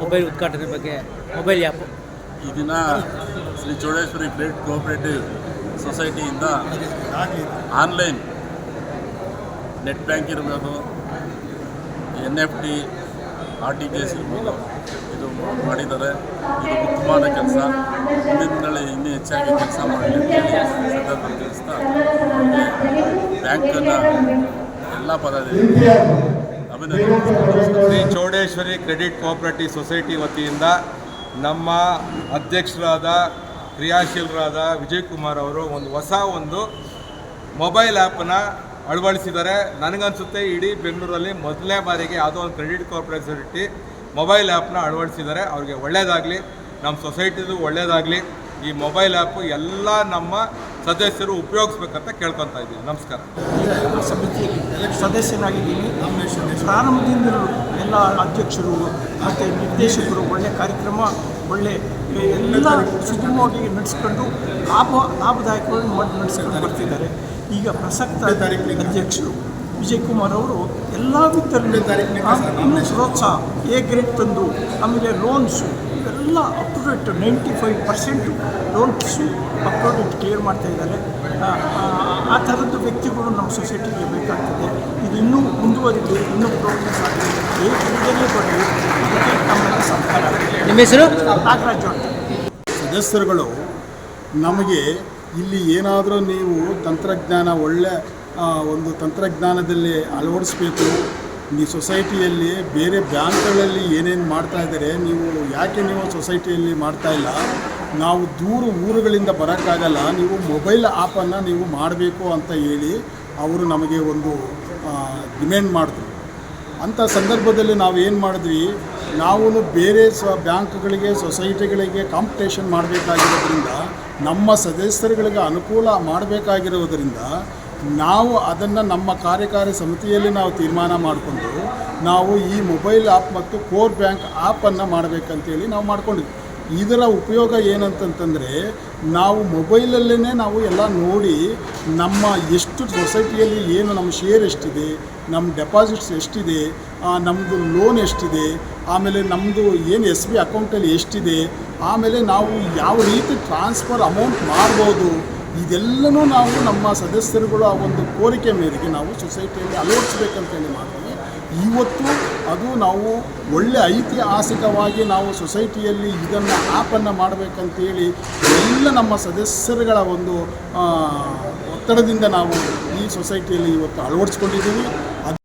Mobile ಉದ್ಘಾಟನೆ ಬಗ್ಗೆ mobile app ಈ ದಿನ ಶ್ರೀ ಚೌಡೇಶ್ವರಿ ಗ್ರೇಟ್ ಕೋಆಪರೇಟಿವ್ ಸೊಸೈಟಿಯಿಂದ ಆನ್ಲೈನ್ ನೆಟ್ ಬ್ಯಾಂಕ್ ಇರ್ಬೋದು N F T R T G S ಇರ್ಬೋದು ಇದು ಮಾಡಿದ್ದಾರೆ. ಇದು ಉತ್ತಮವಾದ ಕೆಲಸ. ಮುಂದಿನ ದಿನಗಳಲ್ಲಿ ಇನ್ನೂ ಹೆಚ್ಚಾಗಿ ಕೆಲಸ ಮಾಡಲಿ ಅಂತೇಳಿ ಸಂದರ್ಭ ತಿಳಿಸ್ತಾ ಬ್ಯಾಂಕನ್ನು ಎಲ್ಲ ಪದಾಧಿಕಾರಿ ಅಭಿನಂದನೆ Shri Chowdeshwari credit cooperative society ವತಿಯಿಂದ ನಮ್ಮ ಅಧ್ಯಕ್ಷರಾದ, ಕ್ರಿಯಾಶೀಲರಾದ ವಿಜಯ್ ಕುಮಾರ್ ಅವರು ಒಂದು ಹೊಸ ಒಂದು ಮೊಬೈಲ್ ಆ್ಯಪನ್ನು ಅಳವಡಿಸಿದ್ದಾರೆ. ನನಗನ್ಸುತ್ತೆ ಇಡೀ ಬೆಂಗಳೂರಲ್ಲಿ ಮೊದಲನೇ ಬಾರಿಗೆ ಯಾವುದೋ ಒಂದು ಕ್ರೆಡಿಟ್ ಕೋಆಪರೇಟಿವ್ ಸೊಸೈಟಿ ಮೊಬೈಲ್ ಆ್ಯಪ್ನ ಅಳವಡಿಸಿದ್ದಾರೆ. ಅವ್ರಿಗೆ ಒಳ್ಳೆಯದಾಗಲಿ, ನಮ್ಮ ಸೊಸೈಟಿದು ಒಳ್ಳೆಯದಾಗಲಿ. ಈ ಮೊಬೈಲ್ ಆ್ಯಪು ಎಲ್ಲ ನಮ್ಮ ಸದಸ್ಯರು ಉಪಯೋಗಿಸ್ಬೇಕಂತ ಕೇಳ್ಕೊತಾ ಇದ್ದೀವಿ. ನಮಸ್ಕಾರ. ಸದಸ್ಯನಾಗಿದ್ದೀನಿ ಪ್ರಾರಂಭದಿಂದ ಎಲ್ಲ ಅಧ್ಯಕ್ಷರು ಮತ್ತು ನಿರ್ದೇಶಕರು ಒಳ್ಳೆಯ ಕಾರ್ಯಕ್ರಮ ಒಳ್ಳೆ ಎಲ್ಲ ಸುಗಮವಾಗಿ ನಡೆಸ್ಕೊಂಡು ಲಾಭ ಲಾಭದಾಯಕವಾಗಿ ಮಾಡಿ ನಡೆಸ್ಕೊಂಡು ಬರ್ತಿದ್ದಾರೆ. ಈಗ ಪ್ರಸಕ್ತ ಅಧ್ಯಕ್ಷರು ವಿಜಯ್ ಕುಮಾರ್ ಅವರು ಎಲ್ಲ ವಿಧದಲ್ಲಿ ಇನ್ನೂ ಪ್ರೋತ್ಸಾಹ. ಎ ಗ್ರೇಡ್ ತಂದು ಆಮೇಲೆ ಲೋನ್ಸು ಇವೆಲ್ಲ up to date ninety five percent loans up to date clear ಮಾಡ್ತಾ ಇದ್ದಾರೆ. ಆ, ಥರದ್ದು ವ್ಯಕ್ತಿಗಳು ನಮ್ಮ ಸೊಸೈಟಿಗೆ ಬೇಕಾಗ್ತದೆ. ಇದು ಇನ್ನೂ ಮುಂದುವರಿಲಿ ಇನ್ನೂ ಪ್ರೋಗ್ರೆಸ್ ಆಗಲಿ ಈ ಇದರಲ್ಲೇ ಬರಲಿ ಅದಕ್ಕೆ ನಮ್ಮೆಲ್ಲ ಸರ್ಕಾರ. ನಿಮ್ಮ ಹೆಸರು? ನಾಗರಾಜ್ ಸದಸ್ಯರುಗಳು ನಮಗೆ ಇಲ್ಲಿ ಏನಾದರೂ ನೀವು ತಂತ್ರಜ್ಞಾನ ಒಳ್ಳೆ ಒಂದು ತಂತ್ರಜ್ಞಾನದಲ್ಲಿ ಅಳವಡಿಸ್ಬೇಕು ಈ ಸೊಸೈಟಿಯಲ್ಲಿ ಬೇರೆ ಬ್ಯಾಂಕ್ಗಳಲ್ಲಿ ಏನೇನು ಮಾಡ್ತಾ ಇದ್ದಾರೆ, ನೀವು ಯಾಕೆ ನೀವು ಸೊಸೈಟಿಯಲ್ಲಿ ಮಾಡ್ತಾ ಇಲ್ಲ? ನಾವು ದೂರ ಊರುಗಳಿಂದ ಬರೋಕ್ಕಾಗಲ್ಲ, ನೀವು ಮೊಬೈಲ್ ಆ್ಯಪನ್ನು ನೀವು ಮಾಡಬೇಕು ಅಂತ ಹೇಳಿ ಅವರು ನಮಗೆ ಒಂದು ಡಿಮ್ಯಾಂಡ್ ಮಾಡಿದ್ರು. ಅಂಥ ಸಂದರ್ಭದಲ್ಲಿ ನಾವು ಏನು ಮಾಡಿದ್ವಿ? ನಾವು ಬೇರೆ ಸ, ಬ್ಯಾಂಕ್ಗಳಿಗೆ ಸೊಸೈಟಿಗಳಿಗೆ ಕಾಂಪಿಟೇಷನ್ ಮಾಡಬೇಕಾಗಿರೋದ್ರಿಂದ, ನಮ್ಮ ಸದಸ್ಯರುಗಳಿಗೆ ಅನುಕೂಲ ಮಾಡಬೇಕಾಗಿರೋದ್ರಿಂದ ನಾವು ಅದನ್ನು ನಮ್ಮ ಕಾರ್ಯಕಾರಿ ಸಮಿತಿಯಲ್ಲಿ ನಾವು ತೀರ್ಮಾನ ಮಾಡಿಕೊಂಡು ನಾವು ಈ ಮೊಬೈಲ್ ಆ್ಯಪ್ ಮತ್ತು ಕೋರ್ ಬ್ಯಾಂಕ್ ಆ್ಯಪನ್ನು ಮಾಡಬೇಕಂತೇಳಿ ನಾವು ಮಾಡ್ಕೊಂಡಿದ್ವಿ. ಇದರ ಉಪಯೋಗ ಏನಂತಂತಂದರೆ ನಾವು ಮೊಬೈಲಲ್ಲೇ ನಾವು ಎಲ್ಲ ನೋಡಿ ನಮ್ಮ ಎಷ್ಟು ಸೊಸೈಟಿಯಲ್ಲಿ ಏನು ನಮ್ಮ ಶೇರ್ ಎಷ್ಟಿದೆ, ನಮ್ಮ ಡೆಪಾಸಿಟ್ಸ್ ಎಷ್ಟಿದೆ ನಮ್ಮದು ಲೋನ್ ಎಷ್ಟಿದೆ, ಆಮೇಲೆ ನಮ್ಮದು ಏನು ಎಸ್ ಬಿ ಅಕೌಂಟಲ್ಲಿ ಎಷ್ಟಿದೆ, ಆಮೇಲೆ ನಾವು ಯಾವ ರೀತಿ ಟ್ರಾನ್ಸ್ಫರ್ ಅಮೌಂಟ್ ಮಾಡ್ಬೋದು ಇದೆಲ್ಲನೂ ನಾವು ನಮ್ಮ ಸದಸ್ಯರುಗಳು ಆ ಒಂದು ಕೋರಿಕೆ ಮೇರೆಗೆ ನಾವು ಸೊಸೈಟಿಯಲ್ಲಿ ಅಳವಡಿಸ್ಬೇಕಂತೇಳಿ ಮಾಡ್ತೀವಿ. ಇವತ್ತು ಅದು ನಾವು ಒಳ್ಳೆ ಐತಿಹಾಸಿಕವಾಗಿ ನಾವು ಸೊಸೈಟಿಯಲ್ಲಿ ಇದನ್ನು ಆ್ಯಪನ್ನು ಮಾಡಬೇಕಂತೇಳಿ ಎಲ್ಲ ನಮ್ಮ ಸದಸ್ಯರುಗಳ ಒಂದು ಒತ್ತಡದಿಂದ ನಾವು ಈ ಸೊಸೈಟಿಯಲ್ಲಿ ಇವತ್ತು ಅಳವಡಿಸ್ಕೊಂಡಿದ್ದೀವಿ. ಅದು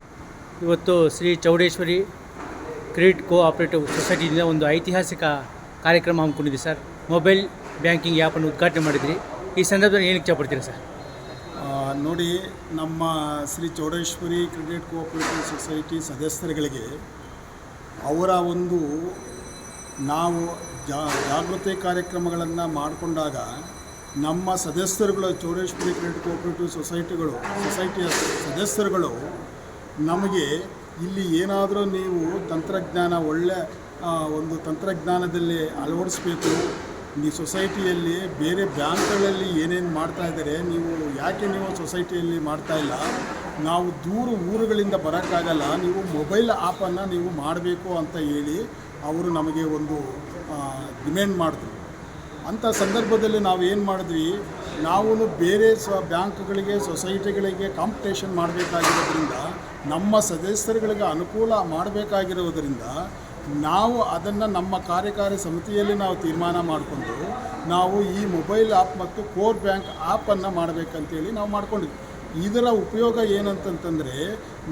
ಇವತ್ತು ಶ್ರೀ ಚೌಡೇಶ್ವರಿ ಕ್ರೆಡಿಟ್ ಕೋಆಪರೇಟಿವ್ ಸೊಸೈಟಿಯಿಂದ ಒಂದು ಐತಿಹಾಸಿಕ ಕಾರ್ಯಕ್ರಮ ಹಮ್ಮಿಕೊಂಡಿದ್ದೀವಿ ಸರ್. ಮೊಬೈಲ್ ಬ್ಯಾಂಕಿಂಗ್ ಆ್ಯಪನ್ನು ಉದ್ಘಾಟನೆ ಮಾಡಿದ್ರಿ. ಈ ಸಂದರ್ಭದಲ್ಲಿ ಏನು ಇಚ್ಛಪಡ್ತೀರಿ ಸರ್? ನೋಡಿ, ನಮ್ಮ Shri Chowdeshwari credit cooperative society ಸದಸ್ಯರುಗಳಿಗೆ ಅವರ ಒಂದು ನಾವು ಜಾ, ಜಾಗೃತಿ ಕಾರ್ಯಕ್ರಮಗಳನ್ನು ಮಾಡಿಕೊಂಡಾಗ ನಮ್ಮ ಸದಸ್ಯರುಗಳು, ಚೌಡೇಶ್ವರಿ ಕ್ರೆಡಿಟ್ ಕೋಆಪರೇಟಿವ್ ಸೊಸೈಟಿಗಳು, ಸೊಸೈಟಿಯ ಸದಸ್ಯರುಗಳು ನಮಗೆ ಇಲ್ಲಿ ಏನಾದರೂ ನೀವು ತಂತ್ರಜ್ಞಾನ ಒಳ್ಳೆ ಒಂದು ತಂತ್ರಜ್ಞಾನದಲ್ಲಿ ಅಳವಡಿಸ್ಬೇಕು ಈ ಸೊಸೈಟಿಯಲ್ಲಿ ಬೇರೆ ಬ್ಯಾಂಕ್ಗಳಲ್ಲಿ ಏನೇನು ಮಾಡ್ತಾ ಇದ್ದಾರೆ, ನೀವು ಯಾಕೆ ನೀವು ಸೊಸೈಟಿಯಲ್ಲಿ ಮಾಡ್ತಾ ಇಲ್ಲ? ನಾವು ದೂರ ಊರುಗಳಿಂದ ಬರೋಕ್ಕಾಗಲ್ಲ, ನೀವು ಮೊಬೈಲ್ ಆ್ಯಪನ್ನು ನೀವು ಮಾಡಬೇಕು ಅಂತ ಹೇಳಿ ಅವರು ನಮಗೆ ಒಂದು ಡಿಮ್ಯಾಂಡ್ ಮಾಡಿದ್ರು. ಅಂಥ ಸಂದರ್ಭದಲ್ಲಿ ನಾವು ಏನು ಮಾಡಿದ್ವಿ? ನಾವು ಬೇರೆ ಸ, ಬ್ಯಾಂಕ್ಗಳಿಗೆ ಸೊಸೈಟಿಗಳಿಗೆ ಕಾಂಪಿಟೇಷನ್ ಮಾಡಬೇಕಾಗಿರೋದ್ರಿಂದ, ನಮ್ಮ ಸದಸ್ಯರುಗಳಿಗೆ ಅನುಕೂಲ ಮಾಡಬೇಕಾಗಿರೋದ್ರಿಂದ ನಾವು ಅದನ್ನು ನಮ್ಮ ಕಾರ್ಯಕಾರಿ ಸಮಿತಿಯಲ್ಲಿ ನಾವು ತೀರ್ಮಾನ ಮಾಡಿಕೊಂಡು ನಾವು ಈ ಮೊಬೈಲ್ ಆ್ಯಪ್ ಮತ್ತು ಕೋರ್ ಬ್ಯಾಂಕ್ ಆ್ಯಪನ್ನು ಮಾಡಬೇಕಂತೇಳಿ ನಾವು ಮಾಡ್ಕೊಂಡಿದ್ವಿ. ಇದರ ಉಪಯೋಗ ಏನಂತಂತಂದರೆ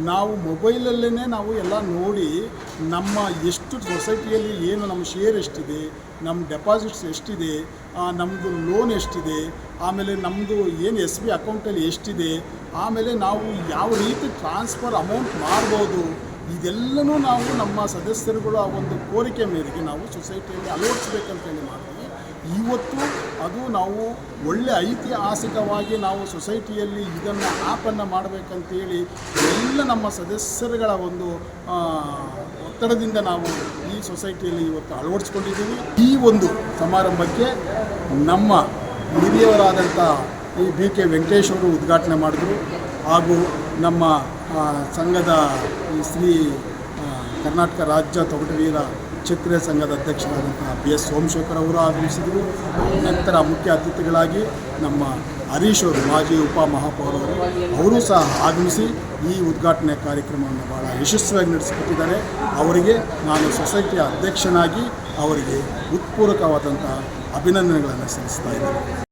ನಾವು ಮೊಬೈಲಲ್ಲೇ ನಾವು ಎಲ್ಲ ನೋಡಿ ನಮ್ಮ ಎಷ್ಟು ಸೊಸೈಟಿಯಲ್ಲಿ ಏನು ನಮ್ಮ ಶೇರ್ ಎಷ್ಟಿದೆ, ನಮ್ಮ ಡೆಪಾಸಿಟ್ಸ್ ಎಷ್ಟಿದೆ ನಮ್ಮದು ಲೋನ್ ಎಷ್ಟಿದೆ, ಆಮೇಲೆ ನಮ್ಮದು ಏನು ಎಸ್ ಬಿ ಅಕೌಂಟಲ್ಲಿ ಎಷ್ಟಿದೆ, ಆಮೇಲೆ ನಾವು ಯಾವ ರೀತಿ ಟ್ರಾನ್ಸ್ಫರ್ ಅಮೌಂಟ್ ಮಾಡ್ಬೋದು ಇದೆಲ್ಲನೂ ನಾವು ನಮ್ಮ ಸದಸ್ಯರುಗಳು ಆ ಒಂದು ಕೋರಿಕೆ ಮೇರೆಗೆ ನಾವು ಸೊಸೈಟಿಯಲ್ಲಿ ಅಳವಡಿಸ್ಬೇಕಂತೇಳಿ ಮಾಡ್ತೀವಿ. ಇವತ್ತು ಅದು ನಾವು ಒಳ್ಳೆ ಐತಿಹಾಸಿಕವಾಗಿ ನಾವು ಸೊಸೈಟಿಯಲ್ಲಿ ಇದನ್ನು ಆ್ಯಪನ್ನು ಮಾಡಬೇಕಂತೇಳಿ ಎಲ್ಲ ನಮ್ಮ ಸದಸ್ಯರುಗಳ ಒಂದು ಒತ್ತಡದಿಂದ ನಾವು ಈ ಸೊಸೈಟಿಯಲ್ಲಿ ಇವತ್ತು ಅಳವಡಿಸ್ಕೊಂಡಿದ್ದೀವಿ. ಈ ಒಂದು ಸಮಾರಂಭಕ್ಕೆ ನಮ್ಮ ಹಿರಿಯವರಾದಂಥ ಈ ಬಿ ಕೆ ವೆಂಕಟೇಶ್ ಅವರು ಉದ್ಘಾಟನೆ ಮಾಡಿದರು. ಹಾಗೂ ನಮ್ಮ ಸಂಘದ ಈ ಶ್ರೀ ಕರ್ನಾಟಕ ರಾಜ್ಯ ತೊಗಟವೀರ ಕ್ಷತ್ರಿಯ ಸಂಘದ ಅಧ್ಯಕ್ಷರಾದಂಥ ಬಿ ಎಸ್ ಸೋಮಶೇಖರ್ ಅವರು ಆಗಮಿಸಿದರು. ನಂತರ ಮುಖ್ಯ ಅತಿಥಿಗಳಾಗಿ ನಮ್ಮ ಹರೀಶ್ ಅವರು, ಮಾಜಿ ಉಪಮಹಾಪೌರವರು ಅವರು ಸಹ ಆಗಮಿಸಿ ಈ ಉದ್ಘಾಟನೆ ಕಾರ್ಯಕ್ರಮವನ್ನು ಭಾಳ ಯಶಸ್ವಿಯಾಗಿ ನಡೆಸಿಕೊಟ್ಟಿದ್ದಾರೆ. ಅವರಿಗೆ ನಾನು ಸೊಸೈಟಿಯ ಅಧ್ಯಕ್ಷನಾಗಿ ಅವರಿಗೆ ಉತ್ಪೂರಕವಾದಂಥ ಅಭಿನಂದನೆಗಳನ್ನು ಸಲ್ಲಿಸ್ತಾ ಇದ್ದೇನೆ.